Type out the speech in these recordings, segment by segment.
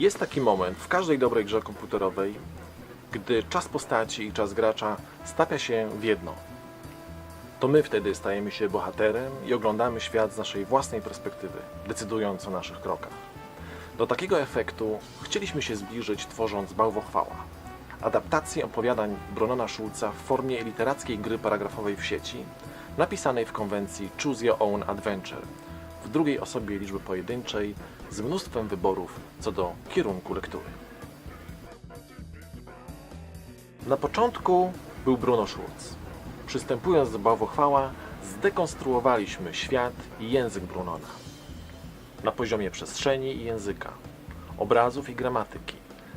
Jest taki moment w każdej dobrej grze komputerowej, gdy czas postaci i czas gracza stapia się w jedno. To my wtedy stajemy się bohaterem i oglądamy świat z naszej własnej perspektywy, decydując o naszych krokach. Do takiego efektu chcieliśmy się zbliżyć tworząc Bałwochwała. Adaptację opowiadań Brunona Schulza w formie literackiej gry paragrafowej w sieci, napisanej w konwencji Choose Your Own Adventure, w drugiej osobie liczby pojedynczej, z mnóstwem wyborów co do kierunku lektury. Na początku był Bruno Schulz. Przystępując do Bałwochwała, zdekonstruowaliśmy świat i język Brunona. Na poziomie przestrzeni i języka, obrazów i gramatyki.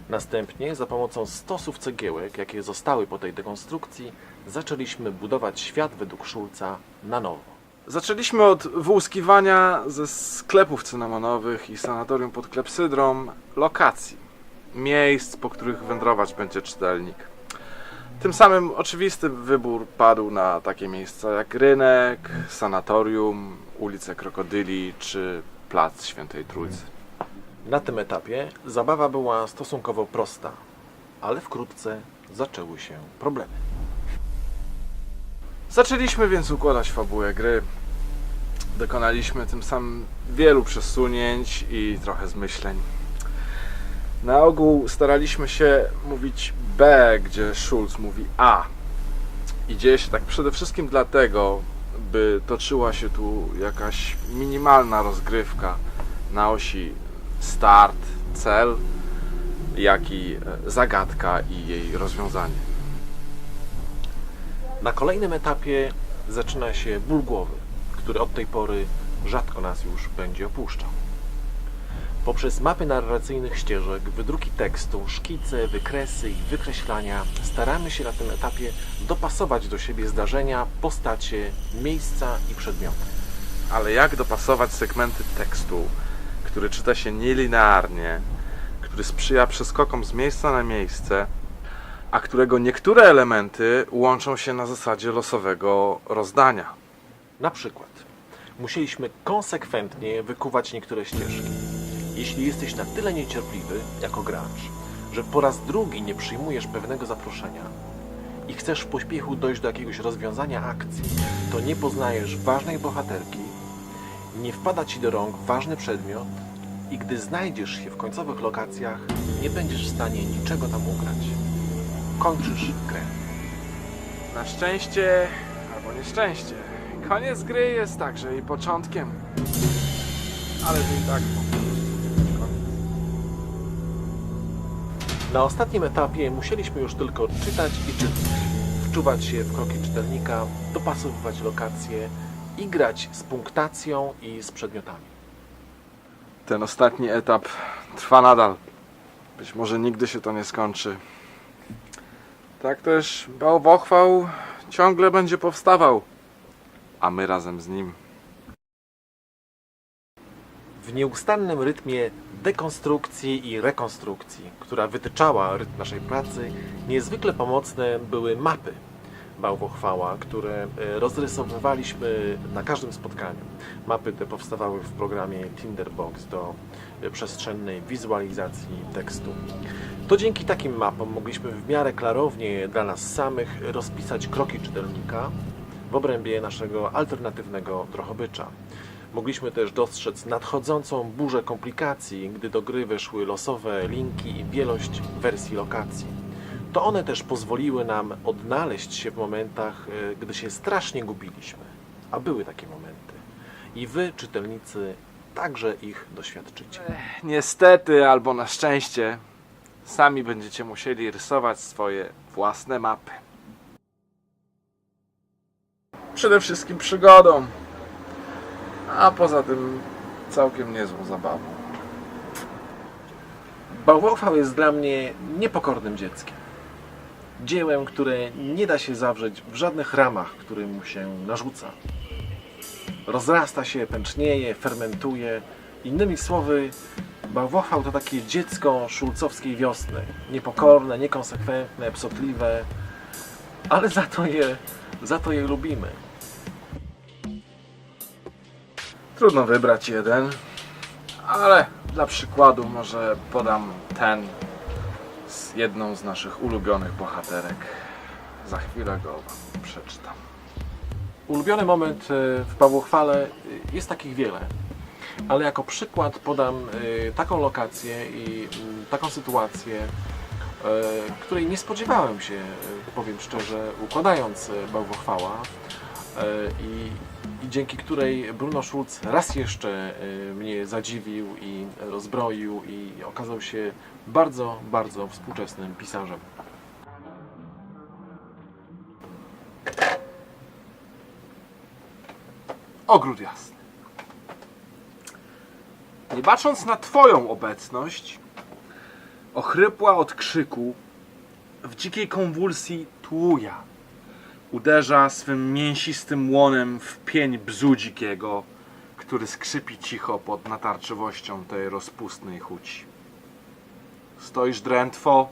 Następnie za pomocą stosów cegiełek, jakie zostały po tej dekonstrukcji, zaczęliśmy budować świat według Schulza na nowo. Zaczęliśmy od wyłuskiwania ze sklepów cynamonowych i sanatorium pod klepsydrą lokacji, miejsc, po których wędrować będzie czytelnik. Tym samym oczywisty wybór padł na takie miejsca jak rynek, sanatorium, ulice Krokodyli czy plac Świętej Trójcy. Na tym etapie zabawa była stosunkowo prosta, ale wkrótce zaczęły się problemy. Zaczęliśmy więc układać fabułę gry. Dokonaliśmy tym samym wielu przesunięć i trochę zmyśleń. Na ogół staraliśmy się mówić B, gdzie Schulz mówi A. I dzieje się tak przede wszystkim dlatego, by toczyła się tu jakaś minimalna rozgrywka na osi start, cel, jak i e, zagadka i jej rozwiązanie. Na kolejnym etapie zaczyna się ból głowy, który od tej pory rzadko nas już będzie opuszczał. Poprzez mapy narracyjnych ścieżek, wydruki tekstu, szkice, wykresy i wykreślania staramy się na tym etapie dopasować do siebie zdarzenia, postacie, miejsca i przedmioty. Ale jak dopasować segmenty tekstu, który czyta się nielinearnie, który sprzyja przeskokom z miejsca na miejsce, a którego niektóre elementy łączą się na zasadzie losowego rozdania? Na przykład, musieliśmy konsekwentnie wykuwać niektóre ścieżki. Jeśli jesteś na tyle niecierpliwy jako gracz, że po raz drugi nie przyjmujesz pewnego zaproszenia i chcesz w pośpiechu dojść do jakiegoś rozwiązania akcji, to nie poznajesz ważnej bohaterki, nie wpada ci do rąk ważny przedmiot i gdy znajdziesz się w końcowych lokacjach, nie będziesz w stanie niczego tam ugrać. Kończysz grę. Na szczęście albo nieszczęście. Koniec gry jest także jej początkiem. Ale to i tak. Na ostatnim etapie musieliśmy już tylko czytać i czytać, wczuwać się w kroki czytelnika, dopasowywać lokacje i grać z punktacją i z przedmiotami. Ten ostatni etap trwa nadal. Być może nigdy się to nie skończy. Tak też bałwochwał ciągle będzie powstawał, a my razem z nim. W nieustannym rytmie dekonstrukcji i rekonstrukcji, która wytyczała rytm naszej pracy, niezwykle pomocne były mapy Bałwochwała, które e, rozrysowywaliśmy na każdym spotkaniu. Mapy te powstawały w programie Tinderbox do e, przestrzennej wizualizacji tekstu. To dzięki takim mapom mogliśmy w miarę klarownie dla nas samych rozpisać kroki czytelnika w obrębie naszego alternatywnego trochobycza. Mogliśmy też dostrzec nadchodzącą burzę komplikacji, gdy do gry weszły losowe linki i wielość wersji lokacji. To one też pozwoliły nam odnaleźć się w momentach, e, gdy się strasznie gubiliśmy. A były takie momenty. I wy, czytelnicy, także ich doświadczycie. Niestety albo na szczęście, sami będziecie musieli rysować swoje własne mapy. Przede wszystkim przygodą, a poza tym całkiem niezłą zabawą. Bałwochwał jest dla mnie niepokornym dzieckiem. Dziełem, które nie da się zawrzeć w żadnych ramach, którym się narzuca. Rozrasta się, pęcznieje, fermentuje. Innymi słowy, bałwochwał to takie dziecko szulcowskiej wiosny. Niepokorne, niekonsekwentne, psotliwe, ale za to je, za to je lubimy. Trudno wybrać jeden, Ale dla przykładu może podam ten z jedną z naszych ulubionych bohaterek. Za chwilę go przeczytam. Ulubiony moment e, w Pawłochwale e, jest takich wiele, ale jako przykład podam e, taką lokację i mm, taką sytuację, której nie spodziewałem się, powiem szczerze, układając Bałwochwała i, i dzięki której Bruno Schulz raz jeszcze e, mnie zadziwił i rozbroił i okazał się bardzo, bardzo współczesnym pisarzem. Ogród jasny. Nie bacząc na Twoją obecność, ochrypła od krzyku, w dzikiej konwulsji tłuja. Uderza swym mięsistym łonem w pień bzu dzikiego, który skrzypi cicho pod natarczywością tej rozpustnej chuci. Stoisz drętwo,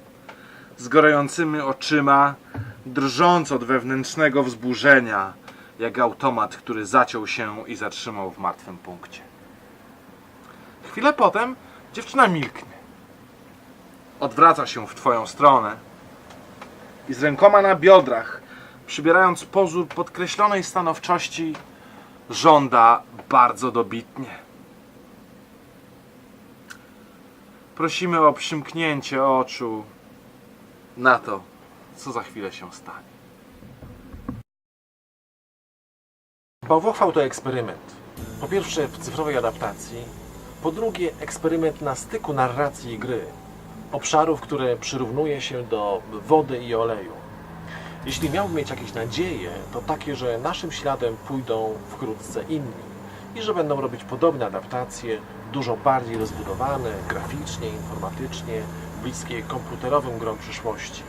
z gorącymi oczyma, drżąc od wewnętrznego wzburzenia, jak automat, który zaciął się i zatrzymał w martwym punkcie. Chwilę potem dziewczyna milknie. Odwraca się w twoją stronę i z rękoma na biodrach, przybierając pozór podkreślonej stanowczości, żąda bardzo dobitnie. Prosimy o przymknięcie oczu na to, co za chwilę się stanie. Bałwochwał to eksperyment. Po pierwsze w cyfrowej adaptacji, po drugie eksperyment na styku narracji i gry, obszarów, które przyrównuje się do wody i oleju. Jeśli miałbym mieć jakieś nadzieje, to takie, że naszym śladem pójdą wkrótce inni i że będą robić podobne adaptacje, dużo bardziej rozbudowane, graficznie, informatycznie, bliskie komputerowym grom przyszłości.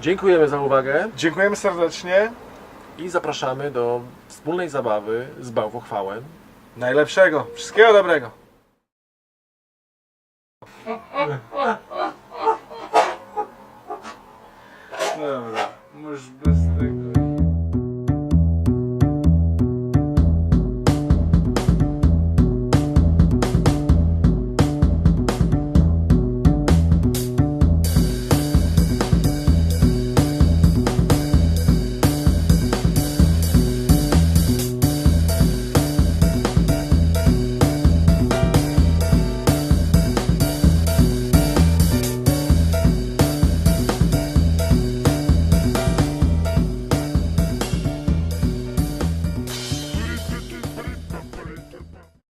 Dziękujemy za uwagę. Dziękujemy serdecznie. I zapraszamy do wspólnej zabawy z bałwochwałem. Najlepszego. Wszystkiego dobrego. Да, бля. Мы ж.